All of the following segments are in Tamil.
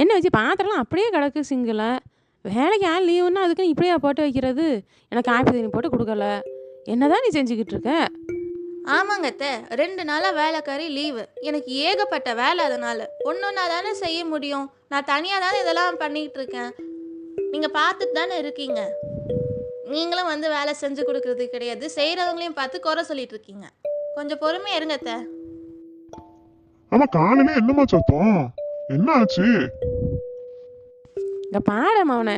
என்ன வச்சு பாத்திரம்லாம் அப்படியே கிடக்கு சிங்கில் வேலைக்கு ஆள் லீவுன்னா அதுக்குன்னு இப்படியா போட்டு வைக்கிறது? எனக்கு காப்பி தண்ணி போட்டு கொடுக்கல. என்னதான் நீ செஞ்சுக்கிட்டு இருக்க? ஆமாங்க அத்தை. ரெண்டு நாளாக வேலைக்காரி லீவு எனக்கு ஏகப்பட்ட வேலை அதனால். ஒன்று தானே செய்ய முடியும். நான் தனியாக தானே இதெல்லாம் பண்ணிக்கிட்டு இருக்கேன். நீங்கள் பார்த்துட்டு தானே இருக்கீங்க. நீங்களும் வந்து வேலை செஞ்சு கொடுக்கறது கிடையாது. செய்கிறவங்களையும் பார்த்து குறை சொல்லிட்டு இருக்கீங்க. கொஞ்சம் பொறுமையாக இருங்க அத்தை. ஆமா காலையில என்னம்மா சத்தம்? என்ன ஆச்சு இங்கே பாடம் அவனை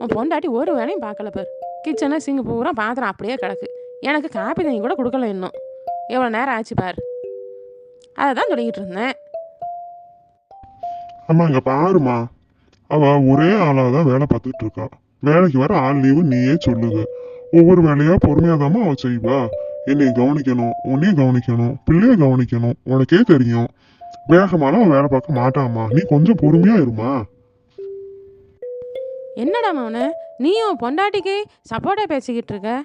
உன் பொண்டாட்டி ஒரு வேலையும் பார்க்கல பார். கிச்சனை சிங்கு பூரா பாத்திரம் அப்படியே கிடக்கு. எனக்கு காப்பி தண்ணி கூட கொடுக்கல இன்னும். எவ்வளோ நேரம் ஆச்சு பார். அதை தான் சொல்லிக்கிட்டு இருந்தேன். அம்மா இங்க பாருமா அவ ஒரே ஆளா தான் வேலை பார்த்துட்டு இருக்கா. வேலைக்கு வர ஆள் லீவு நீயே சொல்லுங்க ஒவ்வொரு வேலையா பொறுமையாதாம்மா அவ செய்வா. என்னை கவனிக்கணும் உன்னையும் கவனிக்கணும் பிள்ளைய கவனிக்கணும். உனக்கே தெரியும். வேகமாலாம் அவன் வேலை பார்க்க மாட்டாம்மா. நீ கொஞ்சம் பொறுமையா இருமா. என்னடா மவனே? நீயும் பொண்டாட்டிக்கு சப்போர்ட்டாக பேசிக்கிட்டு இருக்க?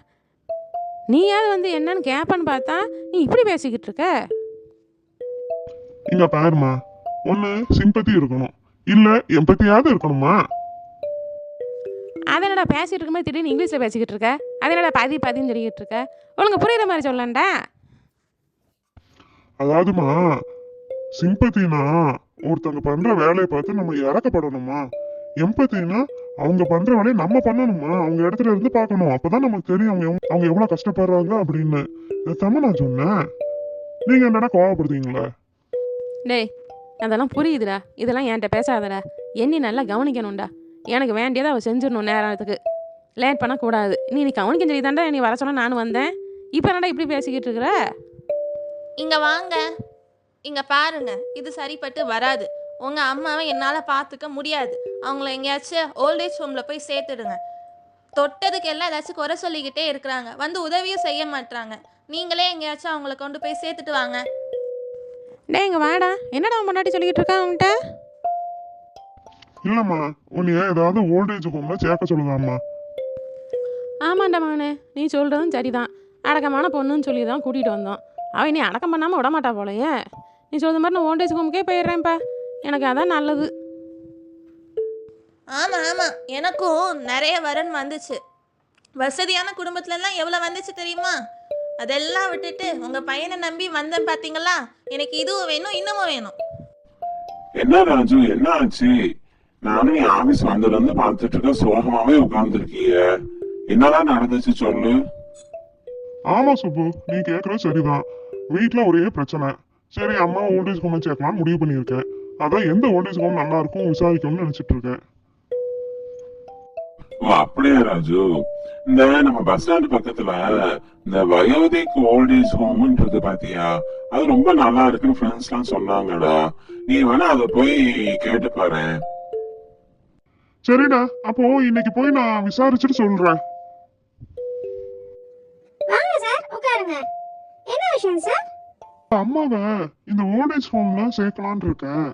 நீயாவது வந்து என்னன்னு கேட்பன்னு பார்த்தா நீ இப்படி பேசிக்கிட்டு இருக்க? இங்க பாருமா ஒண்ணு சிம்பத்தி இருக்கணும். இல்ல எம்பத்தியாவது இருக்கணுமா அதை என்னடா பேசிட்டு இருக்கும்போது திடீர்னு இங்கிலீஷில் பேசிக்கிட்டு இருக்க? அதை என்னடா பாதி பாதின்னு சொல்லிக்கிட்டு இருக்க? உனக்கு புரியுற மாதிரி சொல்லண்டா அதாவதுமா சிம்பத்தினா ஒருத்தவங்க பண்ற வேலையை பார்த்து நம்ம இறக்கப்படணுமா? எம்பத்தினா அவங்க பண்ற வேலையை நம்ம பண்ணணுமா? அவங்க இடத்துல இருந்து பார்க்கணும். அப்பதான் நமக்கு தெரியும் அவங்க அவங்க எவ்வளவு கஷ்டப்படுறாங்க அப்படின்னு. இதைத்தாம்மா நான் சொன்னேன். நீங்க என்னடா கோவப்படுத்தீங்களா? டேய் அதெல்லாம் புரியுதுடா. இதெல்லாம் என்கிட்ட பேசாதடா. எண்ணி நல்லா கவனிக்கணும்டா. எனக்கு வேண்டியதை அவள் செஞ்சிடணும் நேரத்துக்கு. லேட் பண்ணக்கூடாது நீ நீ கவனிக்க சொல்லி தாண்டா நீ வர சொன்னா நானும் வந்தேன். இப்போ என்னடா இப்படி பேசிக்கிட்டு இருக்கிற? இங்கே வாங்க. இங்கே பாருங்க இது சரிப்பட்டு வராது. உங்கள் அம்மாவை என்னால் பார்த்துக்க முடியாது. அவங்கள எங்கேயாச்சும் ஓல்டேஜ் ஹோமில் போய் சேர்த்துடுங்க. தொட்டதுக்கு எல்லாம் ஏதாச்சும் குறை சொல்லிக்கிட்டே இருக்கிறாங்க. வந்து உதவியும் செய்ய மாட்றாங்க. நீங்களே எங்கேயாச்சும் அவங்கள கொண்டு போய் சேர்த்துட்டு வாங்க. டேய் இங்கே வாடா. என்னடா உன் முன்னாடி சொல்லிக்கிட்டு இருக்கான் அவன்கிட்ட? இல்லம்மா உன்னைய ஏதாவது ஓல்டேஜ் ஹோம்ல சேர்க்க சொல்லுதாம்மா. ஆமாண்டா மகனே நீ சொல்கிறதும் சரிதான். அடக்கமான பொண்ணுன்னு சொல்லி தான் கூட்டிகிட்டு வந்தோம். அவன் நீ அடக்கம் பண்ணாமல் விட மாட்டா போலயே. நீ சொல்ற மாதிரி நான் ஓல்டேஜ் ஹோமுக்கே போயிடுறேன்ப்பா. எனக்கு அதான் நல்லது. ஆமாம் ஆமாம் எனக்கும் நிறைய வரன் வந்துச்சு. வசதியான குடும்பத்துலலாம் எவ்வளோ வந்துச்சு தெரியுமா? அதெல்லாம் விட்டுட்டு உங்கள் பையனை நம்பி வந்தேன் பார்த்தீங்களா எனக்கு இதுவும் வேணும் இன்னமும் வேணும். என்ன ராஜு என்ன ஆச்சு? நானும் என் ஆபீஸ் வந்ததுல இருந்து பார்த்துட்டு இருக்க சோகமாவே உட்கார்ந்துருக்கீங்க என்னதான் நடந்துச்சு சொல்லு? ஆமா சுப்பு. நீ கேக்குறது சரிதான். வீட்ல ஒரே பிரச்சனை. சரி அம்மா ஓல்டேஜ் ஹோம்ல சேர்க்கலாம்னு முடிவு பண்ணியிருக்கேன் அதான் எந்த ஓல்டேஜ் ஹோம் நல்லா இருக்கும் விசாரிக்கணும்னு நினைச்சிட்டு இருக்கேன். ஓ அப்படியா ராஜு? இந்த நம்ம பஸ் ஸ்டாண்ட் பக்கத்துல இந்த வயோதிக் ஓல்டேஜ் ஹோம்ன்றது பாத்தியா? அது ரொம்ப நல்லா இருக்குன்னு ஃப்ரெண்ட்ஸ் எல்லாம் சொன்னாங்கடா. நீ வேணா அதை போய் கேட்டு பாரு. சரிடா அப்போ இன்னைக்கு போய் நான் விசாரிச்சுட்டு சொல்றேன். வாங்க சார் உட்காருங்க. என்ன விஷயம் சார்? அம்மாவை இந்த ஓல்டேஜ் ஹோம்ல சேர்க்கலான் இருக்கேன்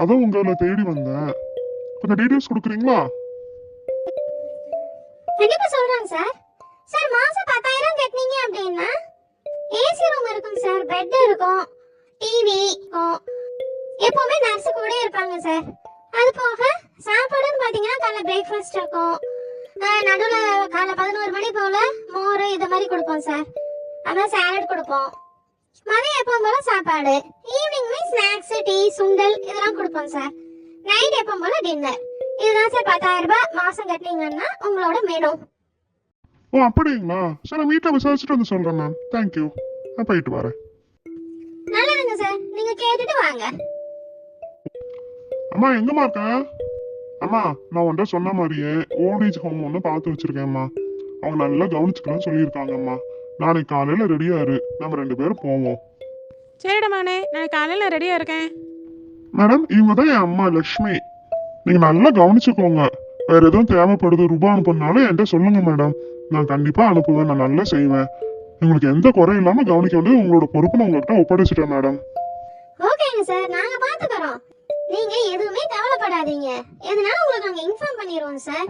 அதான் உங்களை தேடி வந்தேன். கொஞ்சம் டீடைல்ஸ் கொடுக்குறீங்களா? கண்டிப்பா சொல்றேன் சார் சார் மாசம் பத்தாயிரம் கட்டினீங்க அப்படின்னா ஏசி ரூம் இருக்கும் சார் பெட் இருக்கும் டிவி இருக்கும். எப்பவுமே நர்ஸ் கூட இருப்பாங்க சார் அது போக சாப்பாடுன்னு பாத்தீங்கன்னா காலை பிரேக்ஃபாஸ்ட் இருக்கும். நடுவில் காலை காலைல பதினோரு மணி போல மோர் இது மாதிரி கொடுப்போம் சார் அதான் சாலட் கொடுப்போம். மதியம் எப்பவும் போல சாப்பாடு ஈவினிங்மே ஸ்நாக்ஸ் டீ சுண்டல் இதெல்லாம் கொடுப்போம் சார் நைட் எப்பவும் போல டின்னர் இதுதான் சார் பத்தாயிரம் ரூபாய் மாசம் கட்டினீங்கன்னா உங்களோட மெனு ஓ அப்படிங்களா? சரி நான் வீட்டில் விசாரிச்சுட்டு வந்து சொல்றேன் மேம் தேங்க்யூ நான் போயிட்டு வரேன். நல்லதுங்க சார் நீங்க கேட்டுட்டு வாங்க. அம்மா எங்கம்மா இருக்க? அம்மா நான் உன்ட்ட சொன்ன மாதிரியே ஓல்டேஜ் ஹோம் ஒன்று பார்த்து வச்சிருக்கேன்ம்மா அவங்க நல்லா கவனிச்சுக்கலாம்னு சொல்லியிருக்காங்கம்மா நாளைக்கு காலையில ரெடியா இரு. நம்ம ரெண்டு பேரும் போவோம். சரிடா மகனே நான் காலையில் ரெடியாக இருக்கேன். மேடம் இவங்க தான் என் அம்மா லக்ஷ்மி. நீங்க நல்லா கவனிச்சுக்கோங்க. வேற எதுவும் தேவைப்படுது ரூபா அனுப்புனாலும் என்கிட்ட சொல்லுங்க மேடம் நான் கண்டிப்பா அனுப்புவேன் நான் நல்லா செய்வேன். உங்களுக்கு எந்த குறையும் இல்லாம கவனிக்க வேண்டியது உங்களோட பொறுப்பு நான் உங்ககிட்ட ஒப்படைச்சிட்டேன் மேடம் ஓகேங்க சார் நாங்க பாத்துக்கறோம். நீங்க எதுவுமே கவலைப்படாதீங்க. எதனால உங்களுக்கு நாங்க இன்ஃபார்ம் பண்ணிடுவோம் சார்